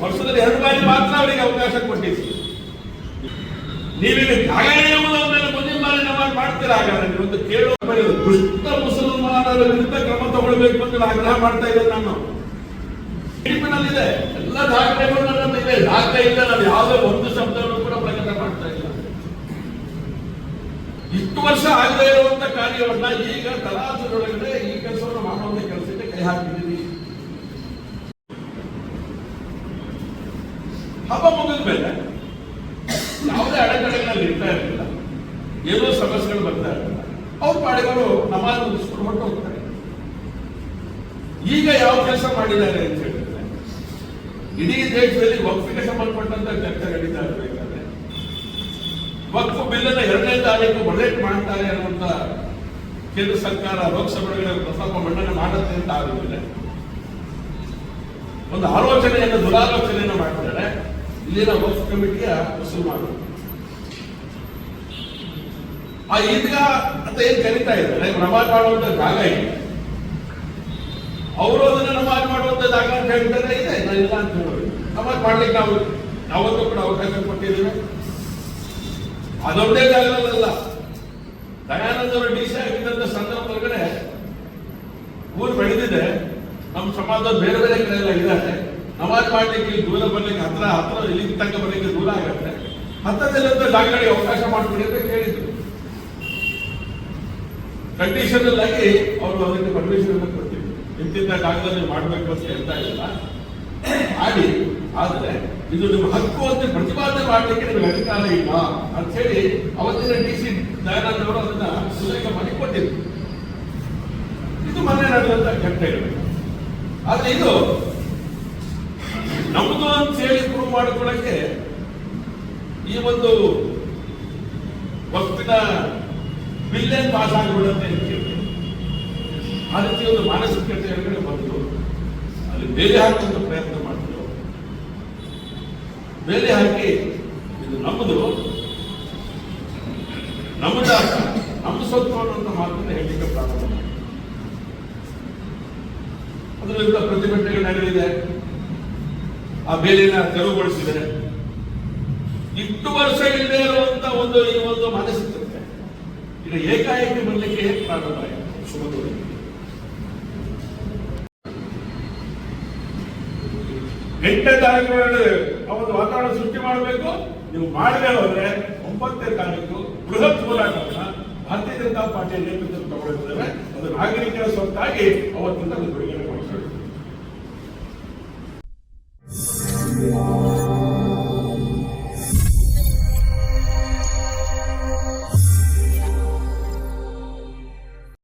ವರ್ಷದಲ್ಲಿ ಎರಡು ಬಾರಿ ಮಾತ್ರ ಅವರಿಗೆ ಅವಕಾಶ ಕೊಟ್ಟಿದ್ದೀವಿ ನೀವೀಗ ಎಂಬುದನ್ನು ಮುಂದಿನ ಬಾರಿ ಮಾಡ್ತೀರಾ? ಹಾಗಾದ್ರೆ ಒಂದು ಕೇಳುವ. ದುಷ್ಟ ಮುಸಲ್ಮಾನರ ವಿರುದ್ಧ ಕ್ರಮ ತಗೊಳ್ಬೇಕು ಅಂತ ಆಗ್ರಹ ಮಾಡ್ತಾ ಇದ್ದೆ ನಾನು. ತೀರ್ಪಿನಲ್ಲಿದೆ ಎಲ್ಲ ದಾಖಲೆಗಳು ನನ್ನ ಇದೆ ದಾಖಲೆ ಇಲ್ಲ ನಾವು ಯಾವುದೇ ಒಂದು ಶಬ್ದವನ್ನು ಕೂಡ ಪ್ರಕಟ ಮಾಡ್ತಾ ಇಲ್ಲ. ಇಷ್ಟು ವರ್ಷ ಆಗದೇ ಇರುವಂತ ಕಾರ್ಯವನ್ನ ಈಗ ತಲಾಸದೊಳಗಡೆ ಈ ಕೆಲಸವನ್ನು ಮಾಡುವಂತ ಕೆಲಸಕ್ಕೆ ಕೈ ಹಾಕಿದ್ದೀವಿ ಹಬ್ಬ ಮುಗಿದ ಮೇಲೆ ಯಾವುದೇ ಅಡೆತಡೆಗಳಲ್ಲಿ ಇರ್ತಾ ಇರಲಿಲ್ಲ. ಏನೋ ಸಮಸ್ಯೆಗಳು ಬರ್ತಾ ಇರಲಿಲ್ಲ. ಅವ್ರ ಪಾಡಿಗಳು ನಮಾಜ್ ಮುಗಿಸ್ಕೊಂಡು ಹೊರಟು ಹೋಗ್ತಾರೆ. ಈಗ ಯಾವ ಕೆಲಸ ಮಾಡಿದ್ದಾರೆ ಅಂತ ಹೇಳಿದ್ರೆ, ಇಡೀ ದೇಶದಲ್ಲಿ ವಕ್ಫಿಗೆ ಸಂಬಂಧಪಟ್ಟಂತ ಚರ್ಚೆ ನಡೀತಾ ಇರಬೇಕಾದ್ರೆ, ವಕ್ಫ್ ಬಿಲ್ಲನ್ನ ಎರಡನೇ ತಾರೀಕು ಬಜೆಟ್ ಮಾಡ್ತಾರೆ ಅನ್ನುವಂತ ಕೇಂದ್ರ ಸರ್ಕಾರ ಲೋಕಸಭೆಗಳ ಪ್ರಸ್ತಾಪ ಮಂಡನೆ ಮಾಡುತ್ತೆ ಅಂತ ಆಗುದಿಲ್ಲ. ಒಂದು ಆಲೋಚನೆಯನ್ನು ದುರಾಲೋಚನೆಯನ್ನು ಮಾಡ್ತಾರೆ ಇಲ್ಲಿನ ವಕ್ಫ್ ಕಮಿಟಿಯ ಮುಸಲ್ಮಾನರು ಆ ಈದ್ಗಾ ಅಂತ ಏನ್ ಕರೀತಾ ಇದ್ದಾರೆ? ನಮಾಜ್ ಮಾಡುವಂತ ಜಾಗ ಇದೆ. ಅವರು ಅದನ್ನ ನಮಾಜ್ ಮಾಡುವಂತ ಜಾಗ ಅಂತ ಹೇಳ್ತಾರೆ, ಇದೆ. ನಾನು ಇಲ್ಲ ಅಂತ ಹೇಳಿ ನಮಾಜ್ ಮಾಡ್ಲಿಕ್ಕೆ ನಾವು ಯಾವತ್ತೂ ಕೂಡ ಅವಕಾಶ ಕೊಟ್ಟಿದ್ದೀವಿ. ಅದೊಂದೇ ಜಾಗದಲ್ಲ ದಯಾನಂದ ಅವರು ಡಿ ಸಿ ಆಗಿದ್ದಂತ ಸಂದರ್ಭದೊಳಗಡೆ ಊರು ಬೆಳೆದಿದೆ. ನಮ್ಮ ಸಮಾಜದ ಬೇರೆ ಬೇರೆ ಕಡೆ ಎಲ್ಲ ಇದ್ದಾರೆ. ನಮಾಜ್ ಮಾಡ್ಲಿಕ್ಕೆ ದೂರ ಬರ್ಲಿಕ್ಕೆ ಹತ್ರ ಹತ್ರ ಇಲ್ಲಿಗೆ ತನಕ ಬರ್ಲಿಕ್ಕೆ ದೂರ ಆಗತ್ತೆ. ಅಂತ ಜಾಗಗಳಿಗೆ ಅವಕಾಶ ಮಾಡ್ಕೊಡಿ ಅಂತ ಕೇಳಿದ್ರು. ಕಂಡೀಷನಲ್ ಆಗಿ ಅವರು ಅದಕ್ಕೆ ಪರ್ಮಿಷನ್ ಅನ್ನು ಕೊಟ್ಟಿದ್ರು ಇಂತಿಂತ ಜಾಗದಲ್ಲಿ ಮಾಡಬೇಕು ಅಂತ ಹೇಳ್ತಾ ಇಲ್ಲ. ಮಾಡಿ, ಆದ್ರೆ ಇದು ನಿಮ್ಮ ಹಕ್ಕು ಅಂತ ಪ್ರತಿಪಾದನೆ ಮಾಡಲಿಕ್ಕೆ ನಿಮಗೆ ಅಧಿಕಾರ ಇಲ್ಲ ಅಂತ ಹೇಳಿ ಅವತ್ತಿನ ಡಿ ಸಿ ದಯಾನಂದ ಅವರು ಅದನ್ನ ಸುಲೇಖ ಮಾಡಿ ಕೊಟ್ಟಿದ್ರು. ಇದು ಮೊನ್ನೆ ನಡೆದಂತ ಘಟನೆಗಳು ಆದ್ರೆ ಇದು ನಮ್ದು ಅಂತ ಹೇಳಿ ಪ್ರೂವ್ ಮಾಡಿಕೊಳ್ಳಕ್ಕೆ ಈ ಒಂದು ವಕ್ತಿನ ಬಿಲ್ಲೇ ಪಾಸ್ ಆಗಿಬಿಡುತ್ತೆ ಅಂತ ಆ ರೀತಿ ಒಂದು ಮಾನಸಿಕತೆ ಹೇಳಿ ಬಂದು ಅಲ್ಲಿ ಬೇಲೆ ಹಾಕುವಂತ ಪ್ರಯತ್ನ ಮಾಡಿದ್ರು ಬೇಲೆ ಹಾಕಿ ಇದು ನಮ್ಮದು ನಮ್ಮ ಜಾಗ ನಮ್ಮ ಸ್ವತ್ತು ಅನ್ನುವಂಥ ಮಾತನ್ನು ಹೇಳಲಿಕ್ಕೆ ಪ್ರಾರಂಭ ಮಾಡಿದ್ರು. ಅದರಿಂದ ಪ್ರತಿಭಟನೆಗಳು ನಡೆದಿದೆ. ಆ ಬೇಲಿನ ತೆರವುಗೊಳಿಸಿದರೆ ಇಷ್ಟು ವರ್ಷ ಇಲ್ಲದೆ ಇರುವಂತ ಒಂದು ಈ ಒಂದು ಮಾನಸಿಕತೆ. ಈಗ ಏಕಾಏಕಿ ಬರಲಿಕ್ಕೆ ಹೇಗೆ ಪ್ರಾರಂಭ ಸುಮಧುರ ಎಂಟನೇ ತಾರೀಕು ಆ ಒಂದು ವಾತಾವರಣ ಸೃಷ್ಟಿ ಮಾಡಬೇಕು. ನೀವು ಮಾಡದೆ ಹೋದ್ರೆ ಒಂಬತ್ತನೇ ತಾರೀಕು ಬೃಹತ್ ಹೋರಾಟ ಭಾರತೀಯ ಜನತಾ ಪಾರ್ಟಿಯ ನೇತೃತ್ವ ತಗೊಳ್ಳುತ್ತೇವೆ. ಅದು ನಾಗರಿಕರ ಸ್ವತ್ತಾಗಿ ಅವತ್ತಿಂದ ಅದು